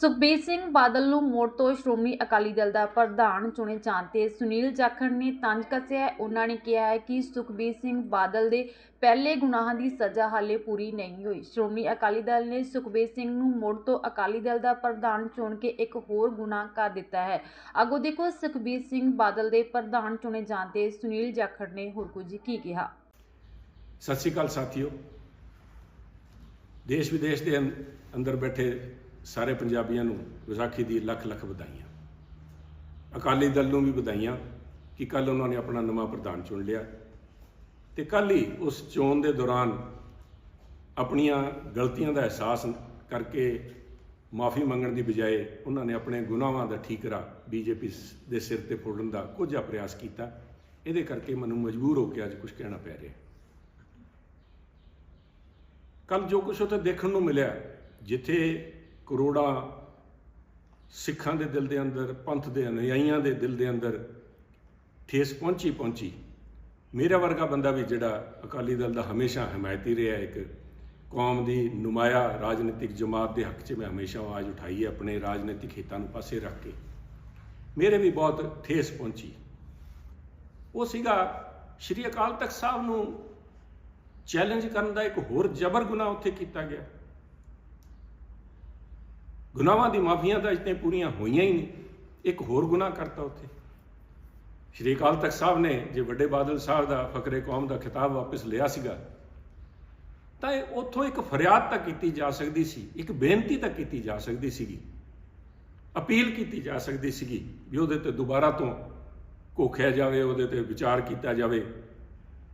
ਸੁਖਬੀਰ ਸਿੰਘ ਬਾਦਲ ਨੂੰ ਮੁੜ ਤੋਂ ਸ਼੍ਰੋਮਣੀ ਅਕਾਲੀ ਦਲ ਦਾ ਪ੍ਰਧਾਨ ਚੁਣੇ ਜਾਣ ਤੇ ਸੁਨੀਲ ਜਾਖੜ ਨੇ ਤੰਜ ਕੱਸਿਆ। ਹੈ। ਉਹਨਾਂ ਨੇ ਕਿਹਾ ਹੈ ਕਿ ਸੁਖਬੀਰ ਸਿੰਘ ਬਾਦਲ ਦੇ ਪਹਿਲੇ ਗੁਨਾਹਾਂ ਦੀ ਸਜ਼ਾ ਹਾਲੇ ਪੂਰੀ ਨਹੀਂ ਹੋਈ। ਸ਼੍ਰੋਮਣੀ ਅਕਾਲੀ ਦਲ ਨੇ ਸੁਖਬੀਰ ਸਿੰਘ ਨੂੰ ਮੋੜ ਤੋਂ ਅਕਾਲੀ ਦਲ ਦਾ ਪ੍ਰਧਾਨ ਚੁਣ ਕੇ ਇੱਕ ਹੋਰ ਗੁਨਾਹ ਕਰ ਦਿੱਤਾ ਹੈ। ਅੱਗੋਂ ਦੇਖੋ, ਸੁਖਬੀਰ ਸਿੰਘ ਬਾਦਲ ਦੇ ਪ੍ਰਧਾਨ ਚੁਣੇ ਜਾਣ ਤੇ ਸੁਨੀਲ ਜਾਖੜ ਨੇ ਹੋਰ ਕੁਝ ਕੀ ਕਿਹਾ? ਸਤਿ ਸ਼੍ਰੀ ਅਕਾਲ ਸਾਥੀਓ। ਦੇਸ਼ ਵਿਦੇਸ਼ ਦੇ ਅੰ- ਅੰਦਰ ਬੈਠੇ ਸਾਰੇ ਪੰਜਾਬੀਆਂ ਨੂੰ ਵਿਸਾਖੀ ਦੀ ਲੱਖ ਲੱਖ ਵਧਾਈਆਂ। ਅਕਾਲੀ ਦਲ ਨੂੰ ਵੀ ਵਧਾਈਆਂ ਕਿ ਕੱਲ ਉਹਨਾਂ ਨੇ ਆਪਣਾ ਨਵਾਂ ਪ੍ਰਧਾਨ ਚੁਣ ਲਿਆ। ਤੇ ਕੱਲ ਹੀ ਉਸ ਚੋਣ ਦੇ ਦੌਰਾਨ ਆਪਣੀਆਂ ਗਲਤੀਆਂ ਦਾ ਅਹਿਸਾਸ ਕਰਕੇ ਮਾਫੀ ਮੰਗਣ ਦੀ ਬਜਾਏ ਉਹਨਾਂ ਨੇ ਆਪਣੇ ਗੁਨਾਹਾਂ ਦਾ ਠੀਕਰਾ ਬੀਜੇਪੀ ਦੇ ਸਿਰ ਤੇ ਫੋੜਨ ਦਾ ਕੁਝ ਪ੍ਰਯਾਸ ਕੀਤਾ। ਇਹਦੇ ਕਰਕੇ ਮੈਨੂੰ ਮਜਬੂਰ ਹੋ ਕੇ ਅੱਜ ਕੁਝ ਕਹਿਣਾ ਪੈ ਰਿਹਾ। ਕੱਲ ਜੋ ਕੁਝ ਉੱਥੇ ਦੇਖਣ ਨੂੰ ਮਿਲਿਆ, ਜਿੱਥੇ ਕਰੋੜਾਂ ਸਿੱਖਾਂ ਦੇ ਦਿਲ ਦੇ ਅੰਦਰ, ਪੰਥ ਦੇ ਅਨੁਯਾਈਆਂ ਦੇ ਦਿਲ ਦੇ ਅੰਦਰ ਠੇਸ ਪਹੁੰਚੀ ਪਹੁੰਚੀ। ਮੇਰਾ ਵਰਗਾ ਬੰਦਾ ਵੀ ਜਿਹੜਾ ਅਕਾਲੀ ਦਲ ਦਾ ਹਮੇਸ਼ਾ ਹਮਾਇਤੀ ਰਿਹਾ ਇੱਕ ਕੌਮ ਦੀ ਨੁਮਾਇਆ ਰਾਜਨੀਤਿਕ ਜਮਾਤ ਦੇ ਹੱਕ 'ਚ ਮੈਂ ਹਮੇਸ਼ਾ ਆਵਾਜ਼ ਉਠਾਈ ਹੈ, ਆਪਣੇ ਰਾਜਨੀਤਿਕ ਹਿੱਤਾਂ ਨੂੰ ਪਾਸੇ ਰੱਖ ਕੇ। ਮੇਰੇ ਵੀ ਬਹੁਤ ਠੇਸ ਪਹੁੰਚੀ। ਉਹ ਸੀਗਾ ਸ਼੍ਰੀ ਅਕਾਲ ਤਖਤ ਸਾਹਿਬ ਨੂੰ ਚੈਲੰਜ ਕਰਨ ਦਾ ਇੱਕ ਹੋਰ ਜਬਰ ਗੁਨਾਹ ਉੱਥੇ ਕੀਤਾ ਗਿਆ। ਗੁਨਾਹਾਂ ਦੀ ਮਾਫੀਆਂ ਤਾਂ ਅਜੇ ਪੂਰੀਆਂ ਹੋਈਆਂ ਹੀ ਨਹੀਂ। ਇੱਕ ਹੋਰ ਗੁਨਾਹ ਕਰਤਾ ਉੱਥੇ। ਸ਼੍ਰੀ ਅਕਾਲ ਤਖਤ ਸਾਹਿਬ ਨੇ ਜੇ ਵੱਡੇ ਬਾਦਲ ਸਾਹਿਬ ਦਾ ਫਕਰੇ ਕੌਮ ਦਾ ਖਿਤਾਬ ਵਾਪਸ ਲਿਆ ਸੀਗਾ, ਤਾਂ ਇਹ ਉੱਥੋਂ ਇੱਕ ਫਰਿਆਦ ਤਾਂ ਕੀਤੀ ਜਾ ਸਕਦੀ ਸੀ, ਇੱਕ ਬੇਨਤੀ ਤਾਂ ਕੀਤੀ ਜਾ ਸਕਦੀ ਸੀਗੀ। ਅਪੀਲ ਕੀਤੀ ਜਾ ਸਕਦੀ ਸੀਗੀ ਵੀ ਉਹਦੇ ਤੇ ਦੁਬਾਰਾ ਤੋਂ ਘੋਖਿਆ ਜਾਵੇ, ਉਹਦੇ ਤੇ ਵਿਚਾਰ ਕੀਤਾ ਜਾਵੇ।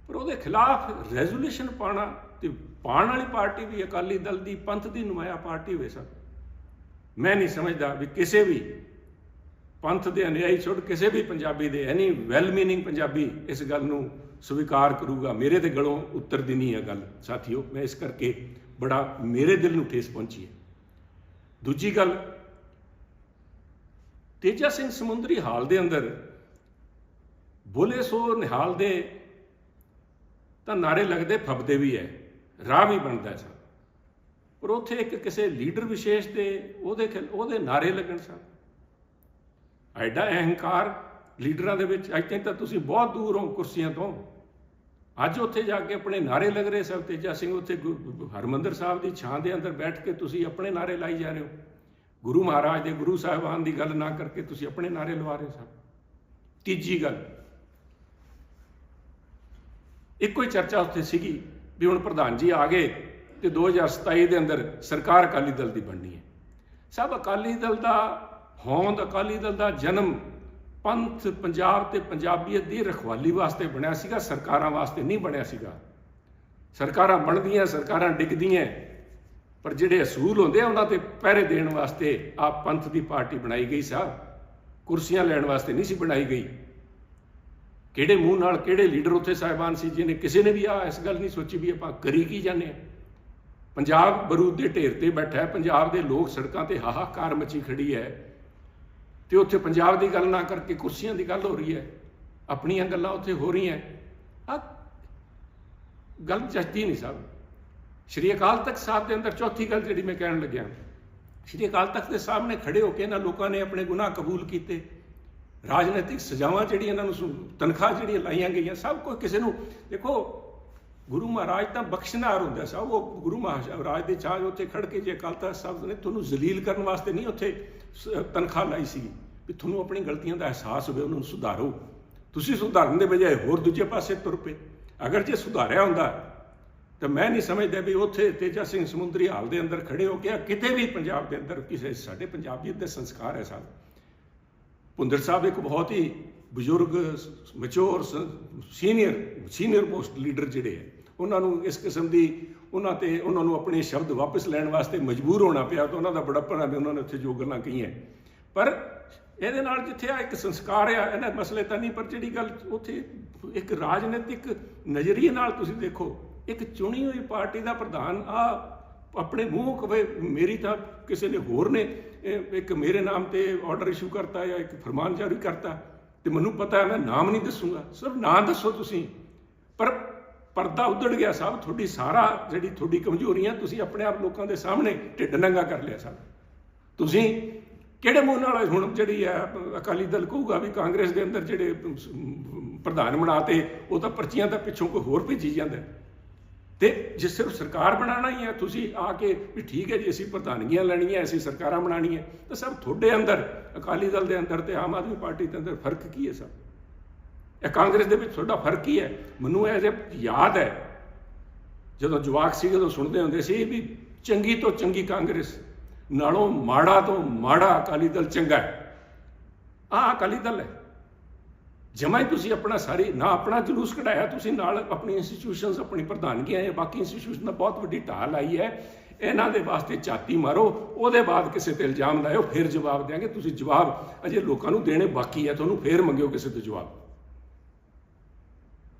ਪਰ ਉਹਦੇ ਖਿਲਾਫ ਰੈਜ਼ੋਲੂਸ਼ਨ ਪਾਣਾ ਤੇ ਪਾਣ ਵਾਲੀ ਪਾਰਟੀ ਵੀ ਅਕਾਲੀ ਦਲ ਦੀ ਪੰਥ ਦੀ ਨੁਮਾਇਆ ਪਾਰਟੀ ਹੋਵੇ ਸਰ। ਮੈਂ ਨਹੀਂ ਸਮਝਦਾ ਵੀ ਕਿਸੇ ਵੀ ਪੰਥ ਦੇ ਅਨੁਯਾਈ ਛੋੜ ਕਿਸੇ ਵੀ ਪੰਜਾਬੀ ਦੇ ਐਨੀ ਵੈਲ ਮੀਨਿੰਗ ਪੰਜਾਬੀ ਇਸ ਗੱਲ ਨੂੰ ਸਵੀਕਾਰ ਕਰੂਗਾ। ਮੇਰੇ ਤੇ ਗਲੋਂ ਉਤਰਦੀ ਨਹੀਂ ਹੈ ਗੱਲ। ਸਾਥੀਓ, ਮੈਂ ਇਸ ਕਰਕੇ ਬੜਾ ਮੇਰੇ ਦਿਲ ਨੂੰ ਠੇਸ ਪਹੁੰਚੀ ਹੈ। ਦੂਜੀ ਗੱਲ, ਤੇਜਾ ਸਿੰਘ ਸਮੁੰਦਰੀ ਹਾਲ ਦੇ ਅੰਦਰ ਬੋਲੇ ਸੋ ਨਿਹਾਲ ਦੇ ਤਾਂ ਨਾਰੇ ਲੱਗਦੇ ਫੱਬਦੇ ਵੀ ਹੈ। ਰਾਹ ਵੀ ਬਣਦਾ ਸਨ ਪਰ ਉੱਥੇ ਇੱਕ ਕਿਸੇ ਲੀਡਰ ਵਿਸ਼ੇਸ਼ ਦੇ ਉਹਦੇ ਖਿਲ- ਉਹਦੇ ਨਾਰੇ ਲੱਗਣ ਸਨ। ਐਡਾ ਅਹੰਕਾਰ ਲੀਡਰਾਂ ਦੇ ਵਿੱਚ, ਅੱਜ ਤੱਕ ਤਾਂ ਤੁਸੀਂ ਬਹੁਤ ਦੂਰ ਹੋ ਕੁਰਸੀਆਂ ਤੋਂ। ਅੱਜ ਉੱਥੇ ਜਾ ਕੇ ਆਪਣੇ ਨਾਰੇ ਲੱਗ ਰਹੇ ਸਭ ਤੇਜਾ ਸਿੰਘ ਉੱਥੇ ਗੁ- ਹਰਮੰਦਰ ਸਾਹਿਬ ਦੀ ਛਾਂ ਦੇ ਅੰਦਰ ਬੈਠ ਕੇ ਤੁਸੀਂ ਆਪਣੇ ਨਾਰੇ ਲਾਈ ਜਾ ਰਹੇ ਹੋ। ਗੁਰੂ ਮਹਾਰਾਜ ਦੇ ਗੁਰੂ ਸਾਹਿਬਾਨ ਦੀ ਗੱਲ ਨਾ ਕਰਕੇ ਤੁਸੀਂ ਆਪਣੇ ਨਾਰੇ ਲਵਾ ਰਹੇ ਹੋ ਸਭ ਤੀਜੀ ਗੱਲ। ਇੱਕੋ ਹੀ ਚਰਚਾ ਉੱਥੇ ਸੀਗੀ ਵੀ ਹੁਣ ਪ੍ਰਧਾਨ ਜੀ ਆ ਗਏ। ਤੇ 2027 ਦੇ ਅੰਦਰ ਸਰਕਾਰ ਅਕਾਲੀ ਦਲ ਦੀ ਬਣਨੀ ਹੈ। ਸਭ ਅਕਾਲੀ ਦਲ ਦਾ ਹੋਂਦ, ਅਕਾਲੀ ਦਲ ਦਾ ਜਨਮ ਪੰਥ, ਪੰਜਾਬ ਤੇ ਪੰਜਾਬੀਅਤ ਦੀ ਰਖਵਾਲੀ ਵਾਸਤੇ ਬਣਿਆ ਸੀਗਾ, ਸਰਕਾਰਾਂ ਵਾਸਤੇ ਨਹੀਂ ਬਣਿਆ ਸੀਗਾ। ਸਰਕਾਰਾਂ ਬਣਦੀਆਂ, ਸਰਕਾਰਾਂ ਡਿੱਗਦੀਆਂ ਪਰ ਜਿਹੜੇ ਅਸੂਲ ਹੁੰਦੇ ਆ, ਉਹਨਾਂ ਤੇ ਪਹਿਰੇ ਦੇਣ ਵਾਸਤੇ ਆ ਪੰਥ ਦੀ ਪਾਰਟੀ ਬਣਾਈ ਗਈ ਸਾਹਿਬ ਕੁਰਸੀਆਂ ਲੈਣ ਵਾਸਤੇ ਨਹੀਂ ਸੀ ਬਣਾਈ ਗਈ। ਕਿਹੜੇ ਮੂੰਹ ਨਾਲ ਕਿਹੜੇ ਲੀਡਰ ਉੱਥੇ ਸਾਹਿਬਾਨ ਸੀ, ਜਿਹਨੇ ਕਿਸੇ ਨੇ ਵੀ ਆ ਇਸ ਗੱਲ ਨਹੀਂ ਸੋਚੀ ਵੀ ਆਪਾਂ ਕਰੀ ਕੀ ਜਾਂਦੇ ਆ ਪੰਜਾਬ ਬਰੂਦ ਦੇ ਢੇਰ ਤੇ ਬੈਠਾ ਹੈ, ਪੰਜਾਬ ਦੇ ਲੋਕ ਸੜਕਾਂ ਤੇ ਹਾਹਾਕਾਰ ਮਚੀ ਖੜੀ ਹੈ। ਤੇ ਉੱਥੇ ਪੰਜਾਬ ਦੀ ਗੱਲ ਨਾ ਕਰਕੇ ਕੁਰਸੀਆਂ ਦੀ ਗੱਲ ਹੋ ਰਹੀ ਹੈ। ਆਪਣੀਆਂ ਗੱਲਾਂ ਉੱਥੇ ਹੋ ਰਹੀਆਂ ਆ ਗੱਲ ਜੱਜਦੀ ਨਹੀਂ ਸਾਹਿਬ। ਸ਼੍ਰੀ ਅਕਾਲ ਤਖਤ ਸਾਹਿਬ ਦੇ ਅੰਦਰ ਚੌਥੀ ਗੱਲ ਜਿਹੜੀ ਮੈਂ ਕਹਿਣ ਲੱਗਿਆ। ਸ਼੍ਰੀ ਅਕਾਲ ਤਖਤ ਦੇ ਸਾਹਮਣੇ ਖੜੇ ਹੋ ਕੇ ਇਹਨਾਂ ਲੋਕਾਂ ਨੇ ਆਪਣੇ ਗੁਨਾਹ ਕਬੂਲ ਕੀਤੇ। ਰਾਜਨੀਤਿਕ ਸਜ਼ਾਵਾਂ ਜਿਹੜੀਆਂ ਇਹਨਾਂ ਨੂੰ ਤਨਖਾਹ ਜਿਹੜੀ ਲਾਈਆਂ ਗਈਆਂ, ਸਭ ਕੁਝ ਕਿਸੇ ਨੂੰ ਦੇਖੋ ਗੁਰੂ ਮਹਾਰਾਜ ਤਾਂ ਬਖਸ਼ਨਾਰ ਹੁੰਦਾ ਸਾਹਿਬ ਉਹ ਗੁਰੂ ਮਹਾਰਾਜ ਦੇ ਚਾਹ ਉੱਥੇ ਖੜ ਕੇ ਜੇ ਅਕਾਲ ਤਖਤ ਸਾਹਿਬ ਨੇ ਤੁਹਾਨੂੰ ਜ਼ਲੀਲ ਕਰਨ ਵਾਸਤੇ ਨਹੀਂ ਉੱਥੇ ਸ- ਤਨਖਾਹ ਲਾਈ ਸੀ ਵੀ ਤੁਹਾਨੂੰ ਆਪਣੀ ਗਲਤੀਆਂ ਦਾ ਅਹਿਸਾਸ ਹੋਵੇ, ਉਹਨਾਂ ਨੂੰ ਸੁਧਾਰੋ। ਤੁਸੀਂ ਸੁਧਾਰਨ ਦੇ ਬਜਾਏ ਹੋਰ ਦੂਜੇ ਪਾਸੇ ਤੁਰ ਪਏ। ਅਗਰ ਜੇ ਸੁਧਾਰਿਆ ਹੁੰਦਾ, ਤਾਂ ਮੈਂ ਨਹੀਂ ਸਮਝਦਾ ਵੀ ਉੱਥੇ ਤੇਜਾ ਸਿੰਘ ਸਮੁੰਦਰੀ ਹਾਲ ਦੇ ਅੰਦਰ ਖੜੇ ਹੋ ਕੇ ਕਿਤੇ ਵੀ ਪੰਜਾਬ ਦੇ ਅੰਦਰ ਕਿਸੇ, ਸਾਡੇ ਪੰਜਾਬੀਅਤ ਦੇ ਸੰਸਕਾਰ ਹੈ ਸਾਹਿਬ ਭੁੰਦਰ ਸਾਹਿਬ ਇੱਕ ਬਹੁਤ ਹੀ ਬਜ਼ੁਰਗ ਮਚੋਰ ਸੀਨੀਅਰ ਸੀਨੀਅਰ ਪੋਸਟ ਲੀਡਰ ਜਿਹੜੇ ਹੈ। ਉਹਨਾਂ ਨੂੰ ਇਸ ਕਿਸਮ ਦੀ ਉਹਨਾਂ ਤੇ ਉਹਨਾਂ ਨੂੰ ਆਪਣੇ ਸ਼ਬਦ ਵਾਪਸ ਲੈਣ ਵਾਸਤੇ ਮਜਬੂਰ ਹੋਣਾ ਪਿਆ ਤਾਂ ਉਹਨਾਂ ਦਾ ਬੜਾਪਣ ਹੈ ਵੀ ਉਹਨਾਂ ਨੇ ਉੱਥੇ ਜੋ ਗੱਲਾਂ ਕਹੀਆਂ। ਪਰ ਇਹਦੇ ਨਾਲ ਜਿੱਥੇ ਆ ਇੱਕ ਸੰਸਕਾਰ ਆ ਇਹਨਾਂ ਮਸਲੇ ਤਾਂ ਨਹੀਂ, ਪਰ ਜਿਹੜੀ ਗੱਲ ਉੱਥੇ ਇੱਕ ਰਾਜਨੀਤਿਕ ਨਜ਼ਰੀਏ ਨਾਲ ਤੁਸੀਂ ਦੇਖੋ, ਇੱਕ ਚੁਣੀ ਹੋਈ ਪਾਰਟੀ ਦਾ ਪ੍ਰਧਾਨ, ਆ ਆਪਣੇ ਮੂੰਹ ਕਵੇ, ਮੇਰੀ ਤਾਂ ਕਿਸੇ ਨੇ ਹੋਰ ਨੇ ਇੱਕ ਮੇਰੇ ਨਾਮ ਤੇ ਆਰਡਰ ਇਸ਼ੂ ਕਰਤਾ ਜਾਂ ਇੱਕ ਫਰਮਾਨ ਜਾਰੀ ਕਰਤਾ, ਤੇ ਮੈਨੂੰ ਪਤਾ ਹੈ, ਮੈਂ ਨਾਮ ਨਹੀਂ ਦੱਸੂਗਾ। ਸਿਰਫ ਨਾਂ ਦੱਸੋ ਤੁਸੀਂ। ਪਰ ਪਰਦਾ ਉਧੜ ਗਿਆ ਸਾਹਿਬ, ਤੁਹਾਡੀ ਸਾਰਾ ਜਿਹੜੀ ਤੁਹਾਡੀ ਕਮਜ਼ੋਰੀਆਂ ਤੁਸੀਂ ਆਪਣੇ ਆਪ ਲੋਕਾਂ ਦੇ ਸਾਹਮਣੇ ਢਿੱਡ ਨੰਗਾ ਕਰ ਲਿਆ ਸਾਹਿਬ ਤੁਸੀਂ ਕਿਹੜੇ ਮੂੰਹ ਨਾਲ ਹੁਣ ਜਿਹੜੀ ਹੈ ਅਕਾਲੀ ਦਲ ਕਹੂਗਾ ਵੀ ਕਾਂਗਰਸ ਦੇ ਅੰਦਰ ਜਿਹੜੇ ਪ੍ਰਧਾਨ ਬਣਾਤੇ, ਉਹ ਤਾਂ ਪਰਚੀਆਂ ਤਾਂ ਪਿੱਛੋਂ ਕੋਈ ਹੋਰ ਭੇਜੀ ਜਾਂਦਾ ਹੈ। ਤੇ ਜੇ ਸਿਰਫ ਸਰਕਾਰ ਬਣਾਉਣਾ ਹੀ ਹੈ ਤੁਸੀਂ ਆ ਕੇ ਵੀ ਠੀਕ ਹੈ ਜੀ, ਅਸੀਂ ਪ੍ਰਧਾਨਗੀਆਂ ਲੈਣੀਆਂ, ਅਸੀਂ ਸਰਕਾਰਾਂ ਬਣਾਉਣੀਆਂ, ਤਾਂ ਸਭ ਤੁਹਾਡੇ ਅੰਦਰ, ਅਕਾਲੀ ਦਲ ਦੇ ਅੰਦਰ ਤੇ ਆਮ ਆਦਮੀ ਪਾਰਟੀ ਦੇ ਅੰਦਰ ਫ਼ਰਕ ਕੀ ਹੈ ਸਭ ਇਹ ਕਾਂਗਰਸ ਦੇ ਵਿੱਚ ਤੁਹਾਡਾ ਫ਼ਰਕ ਕੀ ਹੈ? ਮੈਨੂੰ ਇਹ ਜੇ ਯਾਦ ਹੈ। ਜਦੋਂ ਜਵਾਕ ਸੀ ਉਦੋਂ ਸੁਣਦੇ ਹੁੰਦੇ ਸੀ ਵੀ ਚੰਗੀ ਤੋਂ ਚੰਗੀ ਕਾਂਗਰਸ, ਨਾਲੋਂ ਮਾੜਾ ਤੋਂ ਮਾੜਾ ਅਕਾਲੀ ਦਲ ਚੰਗਾ ਹੈ। ਆਹ ਅਕਾਲੀ ਦਲ ਹੈ। ਜਮਾਂ ਤੁਸੀਂ ਆਪਣਾ ਸਾਰੀ, ਨਾ ਆਪਣਾ ਜਲੂਸ ਕਢਾਇਆ, ਤੁਸੀਂ ਨਾਲ ਆਪਣੀ ਇੰਸਟੀਟਿਊਸ਼ਨਸ ਆਪਣੀ ਪ੍ਰਧਾਨਗੀਆਂ ਹੈ ਬਾਕੀ ਇੰਸਟੀਟਿਊਸ਼ਨ ਦਾ ਬਹੁਤ ਵੱਡੀ ਢਾਲ ਆਈ ਹੈ। ਇਹਨਾਂ ਦੇ ਵਾਸਤੇ ਝਾਤੀ ਮਾਰੋ, ਉਹਦੇ ਬਾਅਦ ਕਿਸੇ ਤੇ ਇਲਜ਼ਾਮ ਲਾਇਓ, ਫਿਰ ਜਵਾਬ ਦੇਾਂਗੇ ਤੁਸੀਂ ਜਵਾਬ ਅਜੇ ਲੋਕਾਂ ਨੂੰ ਦੇਣੇ ਬਾਕੀ ਹੈ, ਤੁਹਾਨੂੰ ਫਿਰ ਮੰਗਿਓ ਕਿਸੇ ਤੋਂ ਜਵਾਬ।